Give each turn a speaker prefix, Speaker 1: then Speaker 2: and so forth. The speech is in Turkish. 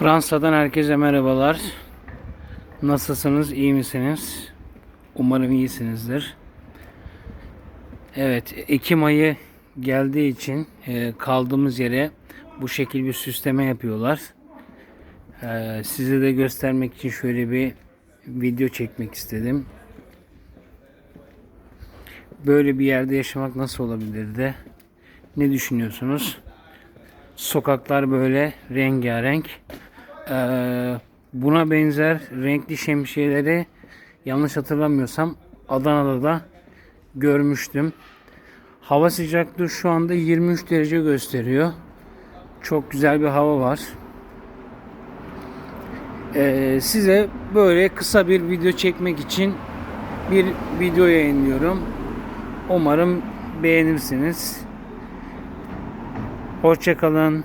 Speaker 1: Fransa'dan herkese merhabalar. Nasılsınız? iyi misiniz? Umarım iyisinizdir. Evet, Ekim ayı geldiği için e, kaldığımız yere bu şekil bir süsleme yapıyorlar. E, size de göstermek için şöyle bir video çekmek istedim. Böyle bir yerde yaşamak nasıl olabilirdi? Ne düşünüyorsunuz? Sokaklar böyle rengarenk. Ee, buna benzer renkli şemsiyeleri yanlış hatırlamıyorsam Adana'da da görmüştüm. Hava sıcaklığı şu anda 23 derece gösteriyor. Çok güzel bir hava var. Ee, size böyle kısa bir video çekmek için bir video yayınlıyorum. Umarım beğenirsiniz. Hoşçakalın.